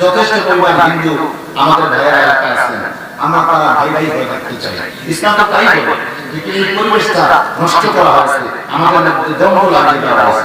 যথেষ্ট ভাই ভাই পরিবেশটা নষ্ট করা হয়েছে আমাদের মধ্যে দ্বন্দ্ব লাগিয়ে দেওয়া হয়েছে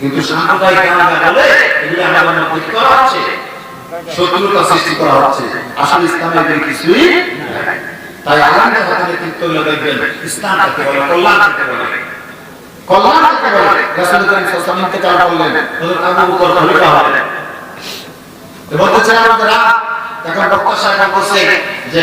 কিন্তু সাম্প্রদায়িক কারণে বলে এগুলো আমাদের করা হচ্ছে, শত্রুতা সৃষ্টি করা হচ্ছে। আসলে ইসলামের এগুলো কিছুই তাই হাতে নেতৃত্ব হলো দেখবেন, ইসলাম কাকে বলে, কল্যাণ কাকে বলে। কল্যাণ কাকে বলে। রাসূল করিম সাল্লাল্লাহু আলাইহি বকর খলিফা হলেন তো বলতেছে আমাদের বক্তা সাহেব বলছে যে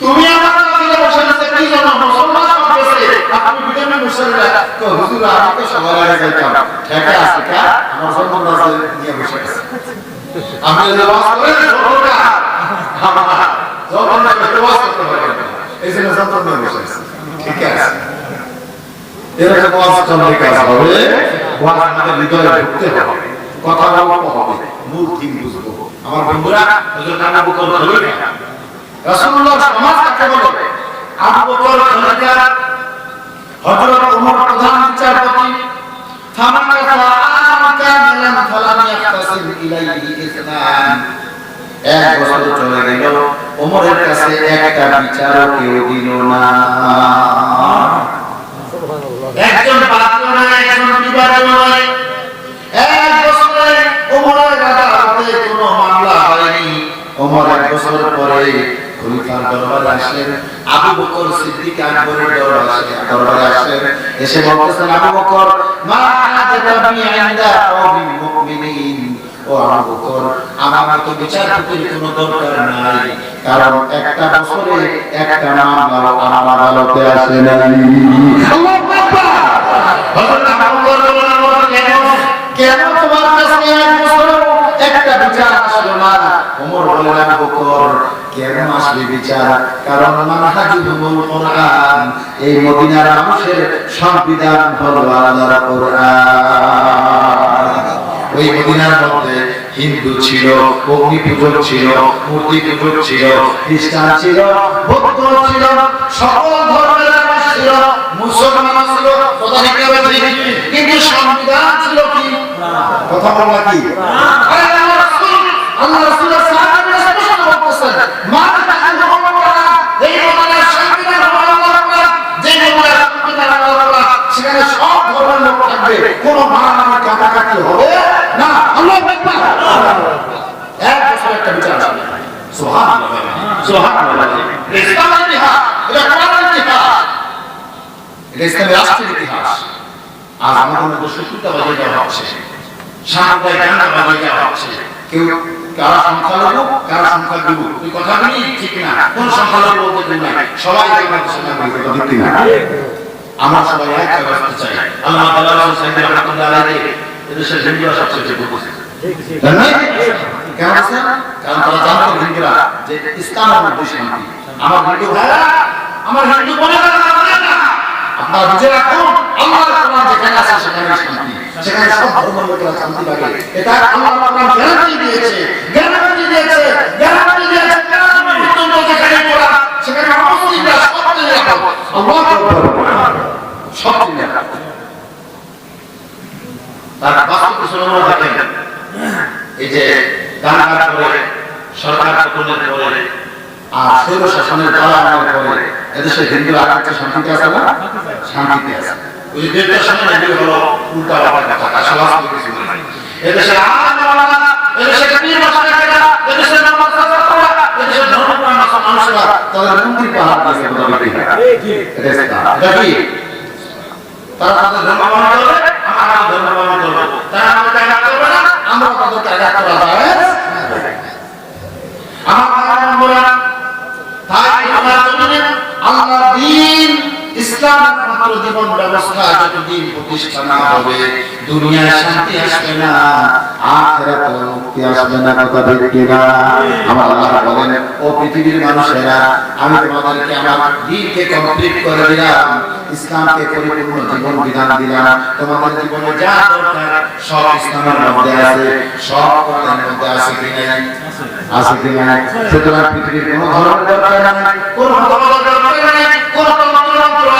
তুমি আমার কাছে বসে আছো, কি জন্য মুসলমান সব গেছে। আপনি বিধর্মী মুসলমান। তো হুজুর, আমি তো সবার আগে যাইতাম। ঠেকা আছে, কা? আমার বসে আছে। নিয়ে বসে আছে। কথা বুঝব। আমার বন্ধুরা রাসূলুল্লাহ সমাজ কাকে বলে? আবু বকর খলিফা হযরত ওমর প্রধান বিচারপতি, ফামাকা ফাআমাকা মিলান ফালাম ইয়াহতাসিব ইলাইহি ইসলাম। এক বছর চলে গেল ওমরের কাছে একটা বিচারও কেউ দিল না। একজন পাত্র নয় একজন বিবাদও নয় এক বছরে ওমরের মামলা হয়নি। ওমর এক বছর পরে খলিফার দরবারে আসলেন। আবু বকর সিদ্দিক আকবরের দরবারে আসলেন। দরবারে আসলেন। এসে বলতেছেন, আবু বকর, মা আজাবানি ইনদা কওমিল মুমিনিন। ও আবু বকর, আমার মতো বিচারপতির কোনো দরকার নাই। কারণ একটা বছরে একটা মামলা আমার আদালতে আসে নাই। আল্লাহু আকবার! হযরত আবু বকর বললেন কেন? তোমার কাছে এক বছর একটা বিচার ওমর বললেন বকর, কেন আসবে বিচার? কারণ মানহাজুল কোরআন, এই মদিনার মানুষের সংবিধান হলো আল্লাহর কোরআন। ওই মদিনার মধ্যে হিন্দু ছিল, অগ্নি পূজক ছিল, মূর্তি পূজক ছিল, খ্রিস্টান ছিল, বৌদ্ধ ছিল, সকল ধর্মের মানুষ ছিল, মুসলমান ছিল? কিন্তু সংবিধান ছিল কি? কথা বল কি আরে আল্লাহ রাসূল আল্লাহ রাসূলের সাহাবীরা স্পষ্ট বলতেছেন মা তাআল্লাহু তাআলা এই মদিনার সংবিধান হলো আল্লাহর কোরআন যে মদিনার সংবিধান হলো আল্লাহর কোরআন সেখানে সব ধর্মের লোক থাকবে কোনো মারামারি কাটাকাটি হবে না। আল্লাহু আকবার। এক বছর একটা বিচার আসবে সুবহানাল্লাহ। সুবহানাল্লাহ। ইসলামের জিহাদ এটা কোরআনের জিহাদ এটা ইসলামের রাষ্ট্রের ইতিহাস। আজ আমাদের মধ্যে শত্রুতা বাজিয়ে দেওয়া হচ্ছে। সাম্প্রদায়িক দাঙ্গা বাজিয়ে দেওয়া হচ্ছে। কেউ কারা সংখ্যালঘু কারা সংখ্যালঘু? এই কথাগুলি ঠিক না কোন সংখ্যালঘু বলতে সবাই ঠিক না আমরা সবাই এক ব্যবস্থা চাই। আল্লাহ তাআলা রাসূল সাল্লাল্লাহু আলাইহি এদেশের হিন্দুরা সবচেয়ে বুঝে কেন কেন আছে? কারণ তারা জানতো হিন্দুরা যে ইসলামের মধ্যে শান্তি আমার হিন্দু ভাইরা আমার হিন্দু বোনেরা না। আপনারা বুঝে রাখুন আল্লাহর কোরআন যেখানে আছে সেখানে শান্তি। সেখানে সব ধর্মের লোকেরা শান্তি লাগে এটা আল্লাহ কোরআন গ্যারান্টি দিয়েছে গ্যারান্টি দিয়েছে গ্যারান্টি দিয়েছে গ্যারান্টি পর্যন্ত যেখানে কোরআন সেখানে মুসলিমরা সব নিরাপদ আল্লাহু আকবার সব নিরাপদ তার বাস্তব মুসলমান দেখেন এই যে দাঙ্গার পরে সরকার পতনের পরে আর শৈল শাসনের পালানোর পরে এদেশে হিন্দু আকাঙ্ক্ষা শান্তিতে আছে না শান্তিতে আছে। ওই যে সময় এগুলো হলো উল্টা পাল্টা কথা আসলে আসলে কিছু নাই এদেশে এদেশে পীর মশাইরা এদেশে নামাজ ছাত্ররা এদেশে ধর্মপ্রাণ মানুষরা তাদের মন্দির পাহাড় দিয়েছে কথা বলি এটা ইসলাম। এটা তারা তাদের ধর্ম পালন করবে আমরা আমাদের ধর্ম পালন করব। তারা আমাদের আঘাত করবে না আমরা তাদেরকে আঘাত করা জীবন ব্যবস্থা যতদিন প্রতিষ্ঠা না হবে দুনিয়ায় শান্তি আসবে না আখেরাতে মুক্তি আসবে না কথা ঠিক কিনা আমার আল্লাহ বলেন ও পৃথিবীর মানুষেরা আমি তোমাদেরকে আমার দিনকে কমপ্লিট করে দিলাম ইসলামকে পরিপূর্ণ জীবন বিধান দিলাম তোমাদের জীবনে যা দরকার সব ইসলামের মধ্যে আছে সব কোরআনের মধ্যে আছে কি নাই আছে কি নাই সুতরাং পৃথিবীর কোনো ধর্মের দরকার নাই কোনো ধর্মের দরকার নাই কোনো তন্ত্র লাগবে না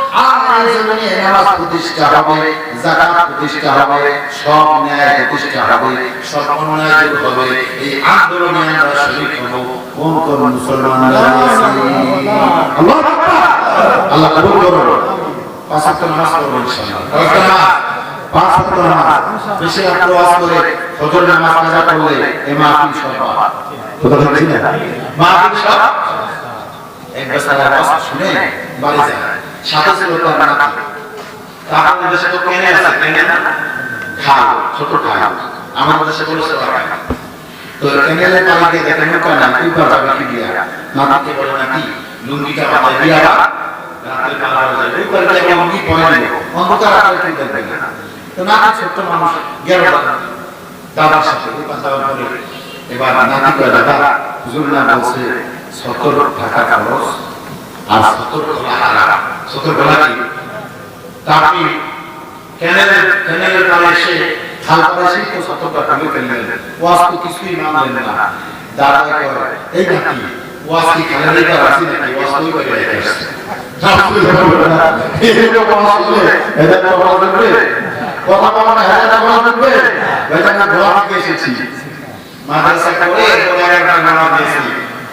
নামাজ প্রতিষ্ঠা হবে, যাকাত প্রতিষ্ঠা হবে, সব ন্যায় প্রতিষ্ঠা হবে দূর হবে। এই আন্দোলনে আমরা শরীক হব, কোন কোন মুসলমানরা আল্লাহ শুনে বাড়ি যায় দেশে তো কেনে আছে? কেনে না? খাল ছোট খাল আমাদের দেশে বাবা তো কেনেলে পানি দিয়ে দেখেন নৌকা না কি দিয়া? বলে বাবা দিয়া রাতের বেলা হয়ে যায় ওই করে যেমন লুঙ্গি পরে নিল অন্ধকার রাতে তুই দেখবে না? তো নাতি ছোট্ট মানুষ, গেল দাদার সাথে যাওয়ার এবার নাতি কয় দাদা, হুজুর না বলছে সত্তর টাকা খরচ, আর গলা হারা সত্তর গলা কি তা আপনি ক্যানেলের ক্যানেলের পাড়ে এসে খাল পাড়ে এসে তো সত্তর টাকা ফেললেন ওয়াজ তো কিছুই মানলেন না দাদা কয় এই নাকি ওয়াজ কি ক্যানেলের পাড়ে আসি নাকি ওয়াজ তুই করে আসছে কথা বলা না হাজার টাকা লাগবে বেচারা দোয়া থেকে এসেছি মাদ্রাসা করে পরে একটা নামাজ দিয়েছি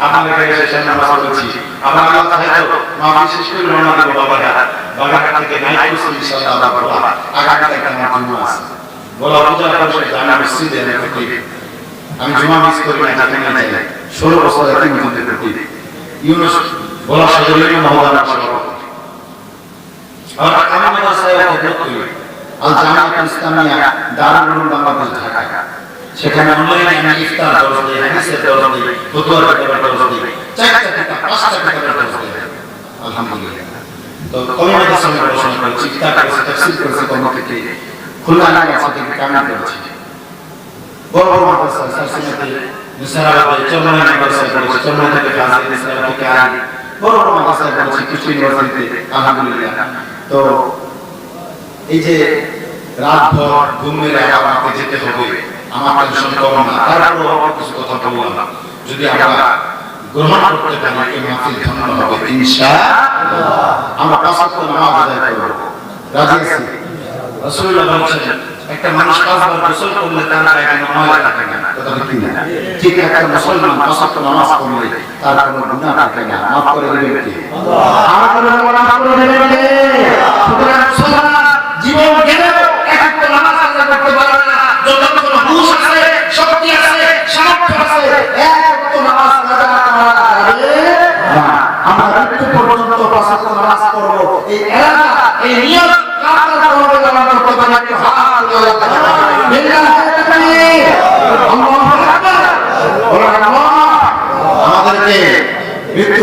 আপনাদের কাছে এসে নামাজ পড়েছি আবার আল্লাহ চাহে তো মা বিশেষ করে রওনা দেবো বাবারা বাবাঘাট থেকে নাইট করছি ইনশাআল্লাহ আল্লাহ করবা আগামী একটা আমার আছে। বলা পূজা করছে আমি মসজিদে আমি করি আমি জুমা মিস করি না যেখানে যাই ষোলো বছর একই মসজিদে করি ইউনুস বলা সজলীয় মহোদয় সভাপতি। আর আমি মাদ্রাসায় খেদমত আল জামিয়া ইসলামিয়া বাংলাদেশ ঢাকা সেখানে অনলাইনে আমি ইফতার দরজ দিই হাদিসের দরজ দিই ফতুয়ার কিতাবের দরজ দিই চারটা কিতাব, পাঁচটা কিতাবের দরজ দিই আলহামদুলিল্লাহ। তো কমি মাদ্রাসা আমি পড়াশোনা করেছি, ইফতার করেছি তাফসীর করেছি কর্ম থেকে। খুলনা মাদ্রাসা থেকে কামিল করেছি। বড় বড় মাদ্রাসা সারসিনাতে মাদ্রাসায় পড়েছি চরমনাই থেকে থেকে বড় বড় কিছু ইউনিভার্সিটিতে, আলহামদুলিল্লাহ। তো এই যে রাতভর ঘুম মেরে আবার আমাকে যেতে হবে আমার টেনশন কম না তারপরও অল্প কিছু কথা বললাম যদি আমরা গ্রহণ করতে পারি এই মাহফিল ধন্য হবে ইনশাআল্লাহ আমরা পাঁচ নামাজ আদায় করব রাজি একটা মানুষ পাঁচবার গোসল করলে তার গায়ে না না নামাজ থাকে না করে আমার করে করে জীবন গেলেও এক একটা নামাজ আদায় করতে পারবে না যতক্ষণ হুঁশ আছে শক্তি আছে সামর্থ্য আছে এক একটা নামাজ আদায় করা যাবে না আমরা মৃত্যু পর্যন্ত পাঁচ ওয়াক্ত নামাজ পড়ব এই এলাকা এই নিয়ত কার কার করবে জানা করতে পারে একটু হাত তুলে দেখান। বিল্লাহ তাকবীর আল্লাহু আকবার বলেন আল্লাহ আমাদেরকে মৃত্যু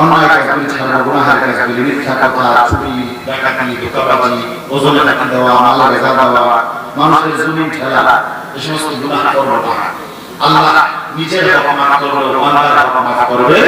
অন্যায় কাজগুলি ছাড়া, গুনাহের কাজগুলি মিথ্যা কথা, চুরি, ডাকাতি ধোকাবাজি ওজনে টাকা দেওয়া, মালে বেচা দেওয়া, মানুষের জমিন ঠেলা এই সমস্ত গুনাহ করব আল্লাহ নিজের বাবা মাফ করবে অন্যের বাবা মাফ করবে।